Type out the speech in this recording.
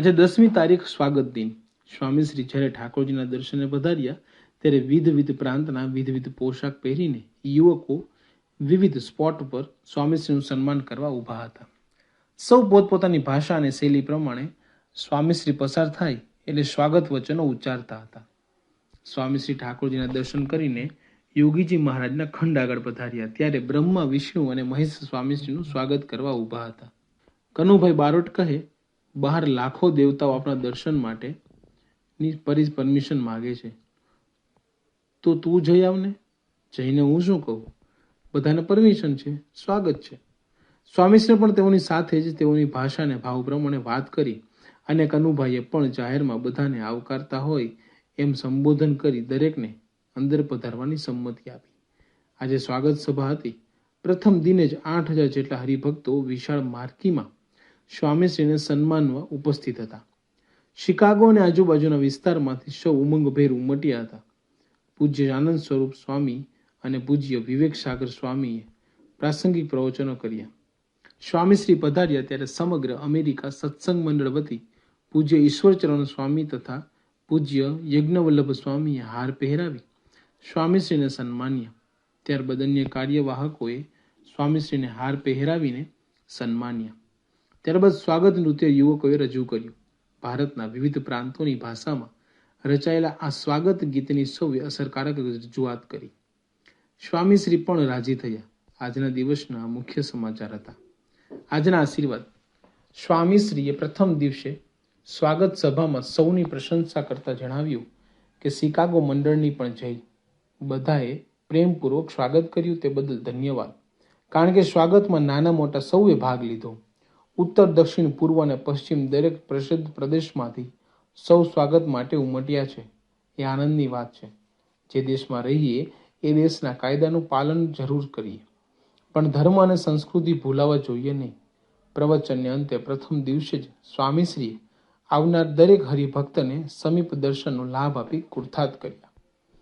આજે દસમી તારીખ સ્વાગત દિન. સ્વામીશ્રી જ્યારે ઠાકોરજીના દર્શને પધાર્યા, ત્યારે વિધ વિધ પ્રાંતના વિધ વિધ પોશાક પહેરીને યુવકો વિવિધ સ્પોટ પર સ્વામીશ્રીનું સન્માન કરવા ઊભા હતા. સૌ પોતપોતાની ભાષા અને શૈલી પ્રમાણે સ્વામીશ્રી પસાર થાય એટલે સ્વાગત વચનો ઉચ્ચારતા હતા. સ્વામીશ્રી ઠાકોરજીના દર્શન કરીને યોગીજી મહારાજના ખંડ આગળ પધાર્યા. ત્યારે બ્રહ્મા, વિષ્ણુ અને મહેશ સ્વામીશ્રીનું સ્વાગત કરવા ઊભા હતા. કનુભાઈ બારોટ કહે બહાર લાખો દેવતાઓ આપણા દર્શન માટે ની પરી પરમિશન માગે છે. તો તું જઈ આવને. જઈને હું શું કહું? બધાને પરમિશન છે. સ્વાગત છે. સ્વામીશ્રી પણ તેઓની સાથે જ તેઓની ભાષાને ભાવ પ્રમાણે વાત કરી અને કનુભાઈએ પણ જાહેરમાં બધાને આવકારતા હોય એમ સંબોધન કરી દરેકને અંદર પધારવાની સંમતિ આપી. આજે સ્વાગત સભા હતી. પ્રથમ દિને જ આઠ હજાર જેટલા હરિભક્તો વિશાળ માર્કીમાં સ્વામીશ્રીને સન્માનવા ઉપસ્થિત હતા. શિકાગો અને આજુબાજુના વિસ્તારમાંથી સૌ ઉમંગભેર ઉમટ્યા હતા. પૂજ્ય આનંદ સ્વરૂપ સ્વામી અને પૂજ્ય વિવેક સાગર સ્વામીએ પ્રાસંગિક પ્રવચનો કર્યા. સ્વામીશ્રી પધાર્યા ત્યારે સમગ્ર અમેરિકા સત્સંગ મંડળ વતી પૂજ્ય ઈશ્વરચરણ સ્વામી તથા પૂજ્ય યજ્ઞવલ્લભ સ્વામીએ હાર પહેરાવી સ્વામીશ્રીને સન્માન્યા. ત્યારબાદ અન્ય કાર્યવાહકોએ સ્વામીશ્રીને હાર પહેરાવીને સન્માન્યા. ત્યારબાદ સ્વાગત નૃત્ય યુવકોએ રજૂ કર્યું. ભારતના વિવિધ પ્રાંતોની ભાષામાં રચાયેલા આ સ્વાગત ગીતની સૌએ અસરકારક રજૂઆત કરી. સ્વામીશ્રી પણ રાજી થયા. આજના દિવસના મુખ્ય સમાચાર હતા. આજના આશીર્વાદ. સ્વામીશ્રીએ પ્રથમ દિવસે સ્વાગત સભામાં સૌની પ્રશંસા કરતા જણાવ્યું કે શિકાગો મંડળની પણ જય. બધાએ પ્રેમપૂર્વક સ્વાગત કર્યું તે બદલ ધન્યવાદ. કારણ કે સ્વાગતમાં નાના મોટા સૌએ ભાગ લીધો. ઉત્તર, દક્ષિણ, પૂર્વ અને પશ્ચિમ દરેક પ્રસિદ્ધ પ્રદેશમાંથી સૌ સ્વાગત માટે ઉમટ્યા છે. એ આનંદની વાત છે. જે દેશમાં રહીએ, એ દેશના કાયદાનું પાલન જરૂર કરીએ. પણ ધર્મ અને સંસ્કૃતિ ભૂલાવા જોઈએ નહીં. પ્રવચનને અંતે પ્રથમ દિવસે જ સ્વામીશ્રીએ આવનાર દરેક હરિભક્તને સમીપ દર્શનનો લાભ આપી કુર્થાત કર્યા.